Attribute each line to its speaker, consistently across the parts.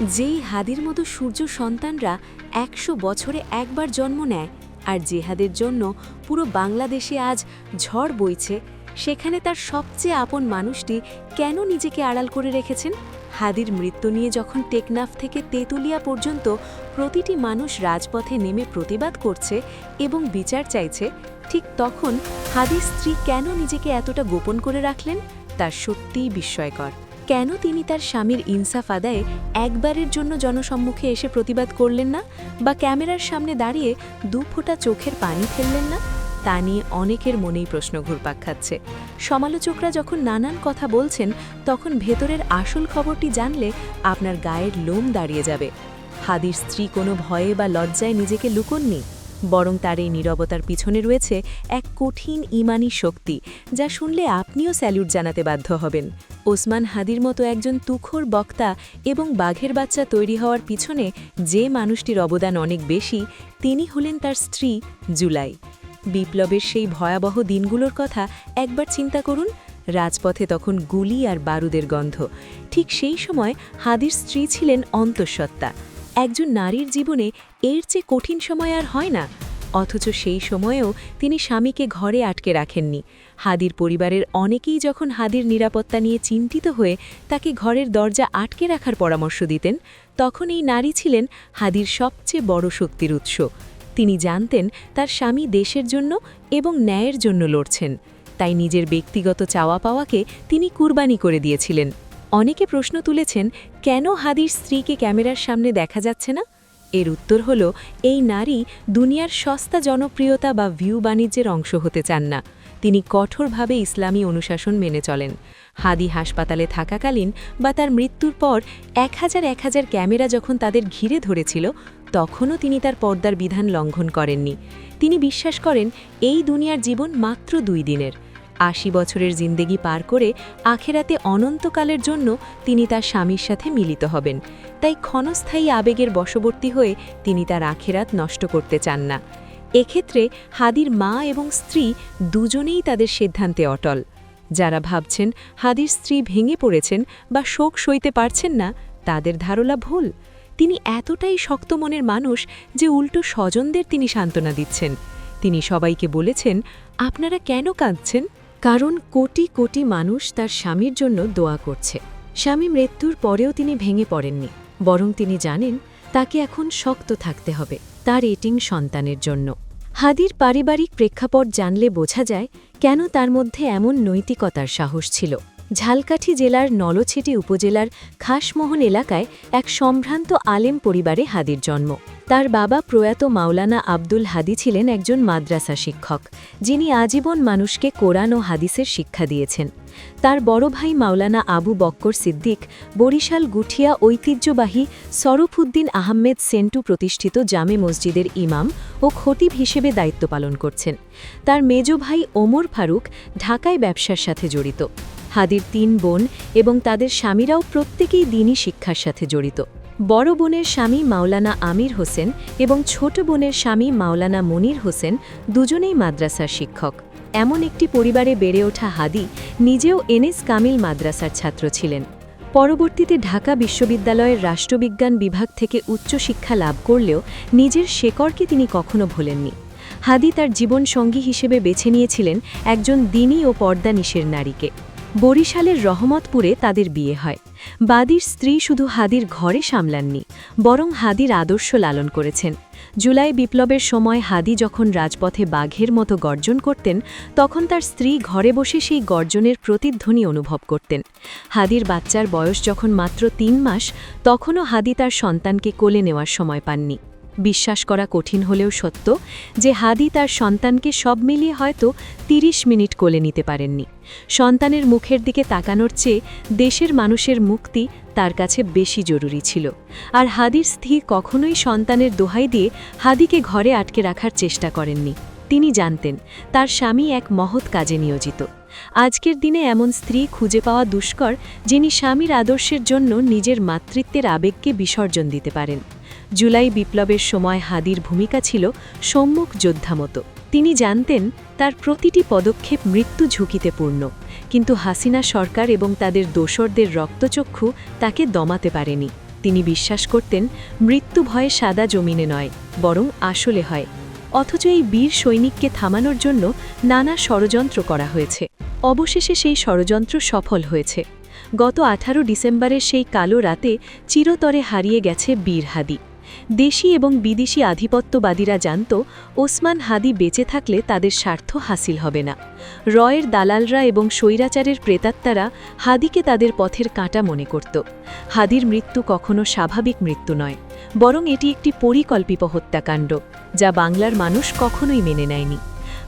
Speaker 1: যেই হাদির মতো সূর্য সন্তানরা একশো বছরে একবার জন্ম নেয় আর জেহাদের জন্য পুরো বাংলাদেশে আজ ঝড় বইছে, সেখানে তার সবচেয়ে আপন মানুষটি কেন নিজেকে আড়াল করে রেখেছেন? হাদির মৃত্যু নিয়ে যখন টেকনাফ থেকে তেঁতুলিয়া পর্যন্ত প্রতিটি মানুষ রাজপথে নেমে প্রতিবাদ করছে এবং বিচার চাইছে, ঠিক তখন হাদির স্ত্রী কেন নিজেকে এতটা গোপন করে রাখলেন? তা সত্যিই বিস্ময়কর। কেন তিনি তার স্বামীর ইনসাফ আদায়ে একবারের জন্য জনসম্মুখে এসে প্রতিবাদ করলেন না? বা ক্যামেরার সামনে দাঁড়িয়ে দু ফোঁটা চোখের পানি ফেললেন না? তা নিয়ে অনেকের মনেই প্রশ্ন ঘুরপাক খাচ্ছে। সমালোচকরা যখন নানান কথা বলছেন, তখন ভেতরের আসল খবরটি জানলে আপনার গায়ের লোম দাঁড়িয়ে যাবে। হাদির স্ত্রী কোনো ভয়ে বা লজ্জায় নিজেকে লুকোননি, বরং তার এই নীরবতার পিছনে রয়েছে এক কঠিন ইমানি শক্তি, যা শুনলে আপনিও স্যালুট জানাতে বাধ্য হবেন। ওসমান হাদির মতো একজন তুখোর বক্তা এবং বাঘের বাচ্চা তৈরি হওয়ার পিছনে যে মানুষটির অবদান অনেক বেশি, তিনি হলেন তার স্ত্রী জুলাই। বিপ্লবের সেই ভয়াবহ দিনগুলোর কথা একবার চিন্তা করুন, রাজপথে তখন গুলি আর বারুদের গন্ধ। ঠিক সেই সময় হাদির স্ত্রী ছিলেন অন্তঃসত্ত্বা। একজন নারীর জীবনে এর চেয়ে কঠিন সময় আর হয় না। অথচ সেই সময়েও তিনি স্বামীকে ঘরে আটকে রাখেননি। হাদির পরিবারের অনেকেই যখন হাদির নিরাপত্তা নিয়ে চিন্তিত হয়ে তাকে ঘরের দরজা আটকে রাখার পরামর্শ দিতেন তখন এই নারী ছিলেন হাদির সবচেয়ে বড় শক্তির উৎস। তিনি জানতেন তার স্বামী দেশের জন্য এবং ন্যায়ের জন্য লড়ছেন। তাই নিজের ব্যক্তিগত চাওয়া পাওয়াকে তিনি কুরবানি করে দিয়েছিলেন। অনেকে প্রশ্ন তুলেছেন, কেন হাদির স্ত্রীকে ক্যামেরার সামনে দেখা যাচ্ছে না? এর উত্তর হল, এই নারী দুনিয়ার সস্তা জনপ্রিয়তা বা ভিউ বাণিজ্যের অংশ হতে চান না। তিনি কঠোরভাবে ইসলামী অনুশাসন মেনে চলেন। হাদি হাসপাতালে থাকাকালীন বা তার মৃত্যুর পর এক হাজার এক হাজার ক্যামেরা যখন তাদের ঘিরে ধরেছিল, তখনও তিনি তার পর্দার বিধান লঙ্ঘন করেননি। তিনি বিশ্বাস করেন, এই দুনিয়ার জীবন মাত্র দুই দিনের। আশি বছরের জিন্দেগি পার করে আখেরাতে অনন্তকালের জন্য তিনি তার স্বামীর সাথে মিলিত হবেন। তাই ক্ষণস্থায়ী আবেগের বশবর্তী হয়ে তিনি তার আখেরাত নষ্ট করতে চান না। এক্ষেত্রে হাদির মা এবং স্ত্রী দুজনেই তাদের সিদ্ধান্তে অটল। যারা ভাবছেন হাদির স্ত্রী ভেঙে পড়েছেন বা শোক সইতে পারছেন না, তাদের ধারণা ভুল। তিনি এতটাই শক্ত মনের মানুষ যে উল্টো স্বজনদের তিনি সান্ত্বনা দিচ্ছেন। তিনি সবাইকে বলেছেন, আপনারা কেন কাঁদছেন? কারণ কোটি কোটি মানুষ তার স্বামীর জন্য দোয়া করছে। স্বামী মৃত্যুর পরেও তিনি ভেঙে পড়েননি, বরং তিনি জানেন তাকে এখন শক্ত থাকতে হবে তার এটিং সন্তানের জন্য। হাদির পারিবারিক প্রেক্ষাপট জানলে বোঝা যায় কেন তার মধ্যে এমন নৈতিকতার সাহস ছিল। ঝালকাঠি জেলার নলছিটি উপজেলার খাসমোহন এলাকায় এক সম্ভ্রান্ত আলেম পরিবারে হাদির জন্ম। তার বাবা প্রয়াত মাওলানা আব্দুল হাদি ছিলেন একজন মাদ্রাসা শিক্ষক, যিনি আজীবন মানুষকে কোরআন ও হাদিসের শিক্ষা দিয়েছেন। তার বড় ভাই মাওলানা আবু বক্কর সিদ্দিক বরিশাল গুঠিয়া ঐতিহ্যবাহী সরফুদ্দিন আহমেদ সেন্টু প্রতিষ্ঠিত জামে মসজিদের ইমাম ও খতিব হিসেবে দায়িত্ব পালন করছেন। তার মেজ ভাই ওমর ফারুক ঢাকায় ব্যবসার সাথে জড়িত। হাদির তিন বোন এবং তাদের স্বামীরাও প্রত্যেকেই দিনই শিক্ষার সাথে জড়িত। বড় বোনের স্বামী মাওলানা আমির হোসেন এবং ছোট বোনের স্বামী মাওলানা মনির হোসেন দুজনেই মাদ্রাসার শিক্ষক। এমন একটি পরিবারে বেড়ে ওঠা হাদি নিজেও এনএস কামিল মাদ্রাসার ছাত্র ছিলেন। পরবর্তীতে ঢাকা বিশ্ববিদ্যালয়ের রাষ্ট্রবিজ্ঞান বিভাগ থেকে উচ্চশিক্ষা লাভ করলেও নিজের শেকড়কে তিনি কখনো ভোলেননি। হাদি তার জীবনসঙ্গী হিসেবে বেছে নিয়েছিলেন একজন দিনী ও পর্দানিশের নারীকে। বরিশালের রহমতপুরে তাদের বিয়ে হয়। বাদির স্ত্রী শুধু হাদির ঘরে সামলাননি, বরং হাদির আদর্শ লালন করেছেন। জুলাই বিপ্লবের সময় হাদি যখন রাজপথে বাঘের মতো গর্জন করতেন, তখন তার স্ত্রী ঘরে বসে সেই গর্জনের প্রতিধ্বনি অনুভব করতেন। হাদির বাচ্চার বয়স যখন মাত্র তিন মাস, তখনও হাদি তার সন্তানকে কোলে নেওয়ার সময় পাননি। বিশ্বাস করা কঠিন হলেও সত্য যে হাদি তার সন্তানকে সব মিলিয়ে হয়তো ৩০ মিনিট কোলে নিতে পারেননি। সন্তানের মুখের দিকে তাকানোর চেয়ে দেশের মানুষের মুক্তি তার কাছে বেশি জরুরি ছিল। আর হাদির স্থির কখনোই সন্তানের দোহাই দিয়ে হাদিকে ঘরে আটকে রাখার চেষ্টা করেননি। তিনি জানতেন, তার স্বামী এক মহৎ কাজে নিয়োজিত। আজকের দিনে এমন স্ত্রী খুঁজে পাওয়া দুষ্কর যিনি স্বামীর আদর্শের জন্য নিজের মাতৃত্বের আবেগকে বিসর্জন দিতে পারেন। জুলাই বিপ্লবের সময় হাদির ভূমিকা ছিল সম্মুখ যোদ্ধা মতো। তিনি জানতেন তার প্রতিটি পদক্ষেপ মৃত্যু ঝুঁকিতে পূর্ণ, কিন্তু হাসিনা সরকার এবং তাদের দোসরদের রক্তচক্ষু তাকে দমাতে পারেনি। তিনি বিশ্বাস করতেন, মৃত্যু ভয়ে সাদা জমিনে নয়, বরং আসলে হয়। অথচ এই বীর সৈনিককে থামানোর জন্য নানা ষড়যন্ত্র করা হয়েছে। অবশেষে সেই ষড়যন্ত্র সফল হয়েছে। গত আঠারো ডিসেম্বরের সেই কালো রাতে চিরতরে হারিয়ে গেছে বীর হাদি। দেশি এবং বিদেশি আধিপত্যবাদীরা জানত, ওসমান হাদি বেঁচে থাকলে তাদের স্বার্থ হাসিল হবে না। রয়ের দালালরা এবং স্বৈরাচারের প্রেতাত্মারা হাদিকে তাদের পথের কাঁটা মনে করত। হাদির মৃত্যু কখনো স্বাভাবিক মৃত্যু নয়, বরং এটি একটি পরিকল্পিত হত্যাকাণ্ড, যা বাংলার মানুষ কখনোই মেনে নেয়নি।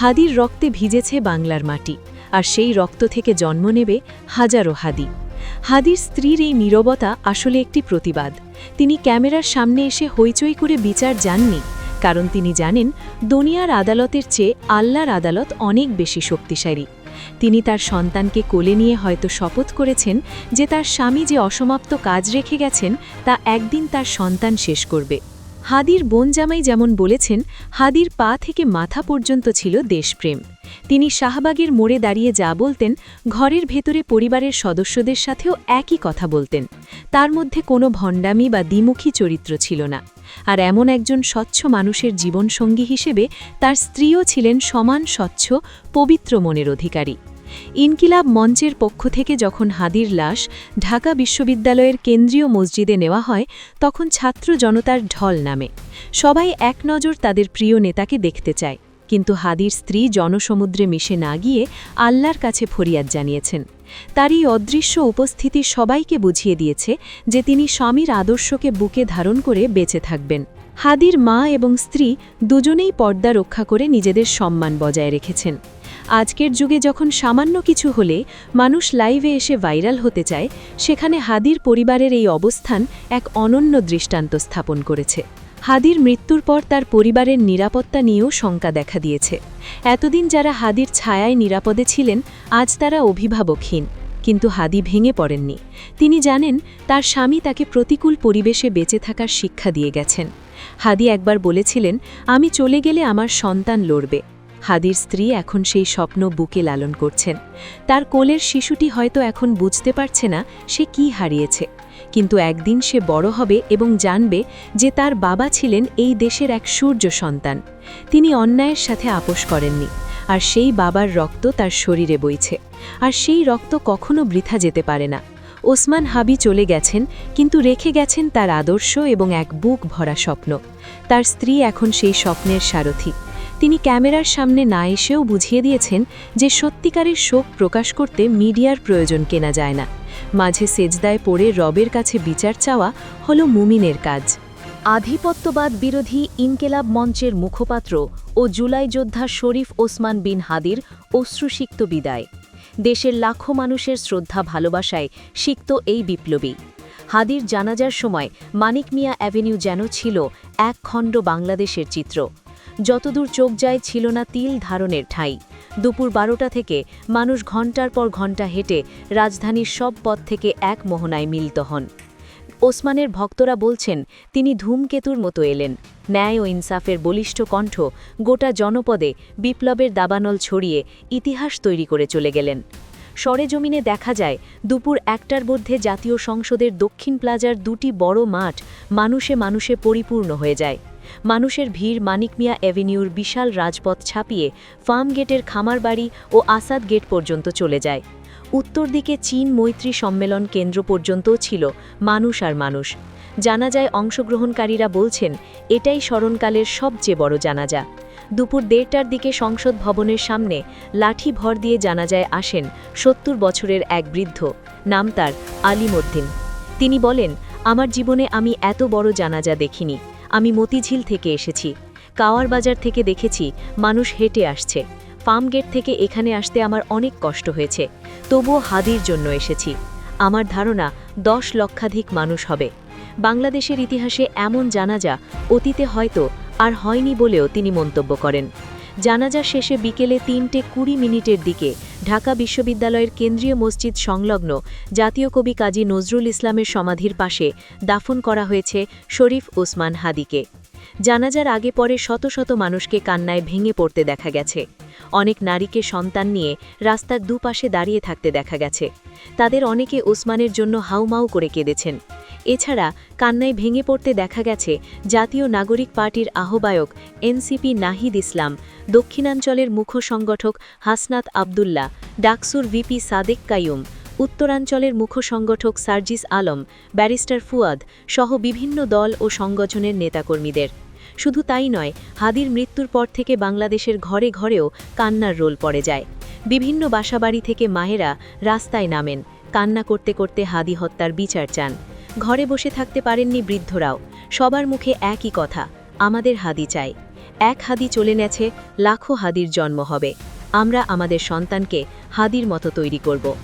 Speaker 1: হাদির রক্তে ভিজেছে বাংলার মাটি, আর সেই রক্ত থেকে জন্ম নেবে হাজারো হাদি। হাদির স্ত্রীর এই নীরবতা আসলে একটি প্রতিবাদ। তিনি ক্যামেরার সামনে এসে হইচই করে বিচার জাননি, কারণ তিনি জানেন দুনিয়ার আদালতের চেয়ে আল্লাহর আদালত অনেক বেশি শক্তিশালী। তিনি তার সন্তানকে কোলে নিয়ে হয়তো শপথ করেছেন যে তার স্বামী যে অসমাপ্ত কাজ রেখে গেছেন, তা একদিন তার সন্তান শেষ করবে। হাদির বোন জামাই যেমন বলেছেন, হাদির পা থেকে মাথা পর্যন্ত ছিল দেশপ্রেম। তিনি শাহবাগের মোড়ে দাঁড়িয়ে যা বলতেন, ঘরের ভেতরে পরিবারের সদস্যদের সাথেও একই কথা বলতেন। তার মধ্যে কোনো ভণ্ডামি বা দ্বিমুখী চরিত্র ছিল না। আর এমন একজন স্বচ্ছ মানুষের জীবনসঙ্গী হিসেবে তার স্ত্রীও ছিলেন সমান স্বচ্ছ, পবিত্র মনের অধিকারী। ইনকিলাব মঞ্চের পক্ষ থেকে যখন হাদির লাশ ঢাকা বিশ্ববিদ্যালয়ের কেন্দ্রীয় মসজিদে নেওয়া হয়, তখন ছাত্র জনতার ঢল নামে। সবাই এক নজর তাদের প্রিয় নেতাকে দেখতে চায়। কিন্তু হাদির স্ত্রী জনসমুদ্রে মিশে না গিয়ে আল্লাহর কাছে ফরিয়াদ জানিয়েছেন। তার এই অদৃশ্য উপস্থিতি সবাইকে বুঝিয়ে দিয়েছে যে তিনি স্বামীর আদর্শকে বুকে ধারণ করে বেঁচে থাকবেন। হাদির মা এবং স্ত্রী দুজনেই পর্দা রক্ষা করে নিজেদের সম্মান বজায় রেখেছেন। আজকের যুগে যখন সামান্য কিছু হলে মানুষ লাইভে এসে ভাইরাল হতে চায়, সেখানে হাদির পরিবারের এই অবস্থান এক অনন্য দৃষ্টান্ত স্থাপন করেছে। হাদির মৃত্যুর পর তার পরিবারের নিরাপত্তা নিয়েও শঙ্কা দেখা দিয়েছে। এতদিন যারা হাদির ছায়ায় নিরাপদে ছিলেন, আজ তারা অভিভাবকহীন। কিন্তু হাদি ভেঙে পড়েননি। তিনি জানেন, তার স্বামী তাকে প্রতিকূল পরিবেশে বেঁচে থাকার শিক্ষা দিয়ে গেছেন। হাদি একবার বলেছিলেন, আমি চলে গেলে আমার সন্তান লড়বে। হাদির স্ত্রী এখন সেই স্বপ্ন বুকে লালন করছেন। তার কোলের শিশুটি হয়তো এখন বুঝতে পারছে না সে কি হারিয়েছে। কিন্তু একদিন সে বড় হবে এবং জানবে যে তার বাবা ছিলেন এই দেশের এক সূর্য সন্তান। তিনি অন্যায়ের সাথে আপোষ করেননি, আর সেই বাবার রক্ত তার শরীরে বইছে। আর সেই রক্ত কখনো বৃথা যেতে পারে না। ওসমান হাবি চলে গেছেন, কিন্তু রেখে গেছেন তার আদর্শ এবং এক বুক ভরা স্বপ্ন। তার স্ত্রী এখন সেই স্বপ্নের সারথী। তিনি ক্যামেরার সামনে না এসেও বুঝিয়ে দিয়েছেন যে সত্যিকারের শোক প্রকাশ করতে মিডিয়ার প্রয়োজন কেনা যায় না। মাঝে সেজদায় পড়ে রবের কাছে বিচার চাওয়া হল মুমিনের কাজ। আধিপত্যবাদ বিরোধী ইনকেলাব মঞ্চের মুখপাত্র ও জুলাই যোদ্ধা শরীফ ওসমান বিন হাদির অশ্রুসিক্ত বিদায়। দেশের লাখো মানুষের শ্রদ্ধা ভালোবাসায় সিক্ত এই বিপ্লবী। হাদির জানাজার সময় মানিক মিয়া অ্যাভিনিউ যেন ছিল এক খণ্ড বাংলাদেশের চিত্র। যতদূর চোখ যায় ছিল না তিল ধারণের ঠাঁই। দুপুর বারোটা থেকে মানুষ ঘণ্টার পর ঘণ্টা হেঁটে রাজধানীর সব পথ থেকে এক মোহনায় মিলিত হন। ওসমানের ভক্তরা বলছেন, তিনি ধূমকেতুর মতো এলেন। ন্যায় ও ইনসাফের বলিষ্ঠ কণ্ঠ গোটা জনপদে বিপ্লবের দাবানল ছড়িয়ে ইতিহাস তৈরি করে চলে গেলেন। সরেজমিনে দেখা যায়, দুপুর একটার মধ্যে জাতীয় সংসদের দক্ষিণ প্লাজার দুটি বড় মাঠ মানুষে মানুষে পরিপূর্ণ হয়ে যায়। মানুষের ভিড় মানিক মিয়া অ্যাভিনিউর বিশাল রাজপথ ছাপিয়ে ফার্ম গেটের খামার বাড়ি ও আসাদ গেট পর্যন্ত চলে যায়। উত্তর দিকে চীন মৈত্রী সম্মেলন কেন্দ্র পর্যন্তও ছিল মানুষ আর মানুষ। জানা যায় অংশগ্রহণকারীরা বলছেন, এটাই স্মরণকালের সবচেয়ে বড় জানাজা। দুপুর দেড়টার দিকে সংসদ ভবনের সামনে লাঠি ভর দিয়ে জানাজায় আসেন সত্তর বছরের এক বৃদ্ধ, নাম তার আলিমুদ্দিন। তিনি বলেন, আমার জীবনে আমি এত বড় জানাজা দেখিনি। আমি মতিঝিল থেকে এসেছি। কাওয়ার বাজার থেকে দেখেছি, মানুষ হেঁটে আসছে। ফার্ম গেট থেকে এখানে আসতে আমার অনেক কষ্ট হয়েছে। তবুও হাদির জন্য এসেছি। আমার ধারণা, দশ লক্ষাধিক মানুষ হবে। বাংলাদেশের ইতিহাসে এমন জানাজা অতীতে হয়তো আর হয়নি বলেও তিনি মন্তব্য করেন। জানাজা শেষে বিকেলে তিনটে কুড়ি মিনিটের দিকে ঢাকা বিশ্ববিদ্যালয়ের কেন্দ্রীয় মসজিদ সংলগ্ন জাতীয় কবি কাজী নজরুল ইসলামের সমাধির পাশে দাফন করা হয়েছে শরীফ ওসমান হাদিকে। জানাজার আগে পরে শত শত মানুষকে কান্নায় ভেঙে পড়তে দেখা গেছে। অনেক নারীকে সন্তান নিয়ে রাস্তার দুপাশে দাঁড়িয়ে থাকতে দেখা গেছে। তাদের অনেকে ওসমানের জন্য হাউমাউ করে কেঁদেছেন। এছাড়া কান্নায় ভেঙে পড়তে দেখা গেছে জাতীয় নাগরিক পার্টির আহ্বায়ক এনসিপি নাহিদ ইসলাম, দক্ষিণাঞ্চলের মুখ্য সংগঠক হাসনাত আবদুল্লাহ, ডাকসুর ভিপি সাদেক কাইয়ুম, উত্তরাঞ্চলের মুখ্য সংগঠক সার্জিস আলম, ব্যারিস্টার ফুয়াদ সহ বিভিন্ন দল ও সংগঠনের নেতাকর্মীদের। শুধু তাই নয়, হাদির মৃত্যুর পর থেকে বাংলাদেশের ঘরে ঘরেও কান্নার রোল পড়ে যায়। বিভিন্ন বাসাবাড়ি থেকে মায়েরা রাস্তায় নামেন। কান্না করতে করতে হাদি হত্যার বিচার চান। ঘরে বসে থাকতে পারেননি বৃদ্ধরাও। সবার মুখে একই কথা, আমাদের হাদি চাই। এক হাদি চলে নেছে লাখো হাদির জন্ম হবে। আমরা আমাদের সন্তানকে হাদির মতো তৈরি করব।